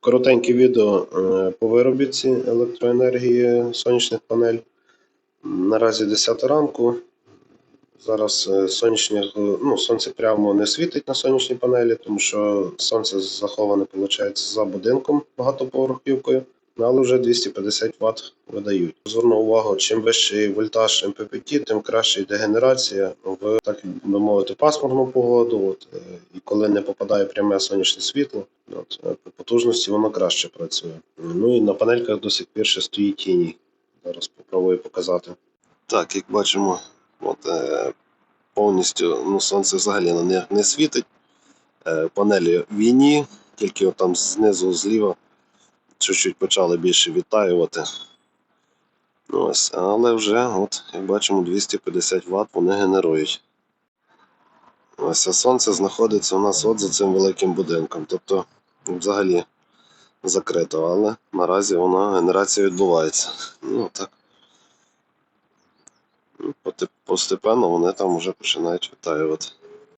Коротеньке відео е, по виробітці електроенергії сонячних панель. Наразі 10 ранку. Зараз е, сонячні, ну, сонце прямо не світить на сонячні панелі, тому що сонце заховане, виходить, за будинком багатоповерхівкою, але вже 250 Вт видають. Зверну увагу, чим вищий вольтаж МППТ, тим краще йде генерація в так би мовити пасмурну погоду. От, е, і коли не попадає пряме сонячне світло, от, е, по потужності воно краще працює. Ну і на панельках до сих пір ще стоїть тіні. Зараз попробую показати. Так, як бачимо, от, е, повністю ну, сонце взагалі на не світить. Е, панелі війні, тільки от там знизу зліва чуть-чуть почали більше відтаювати. Ось, але вже, от, як бачимо, 250 Вт вони генерують. Ось а сонце знаходиться у нас от за цим великим будинком. Тобто взагалі закрито, але наразі вона генерація відбувається. Ну так. Ну, Постепенно вони там вже починають відтаювати.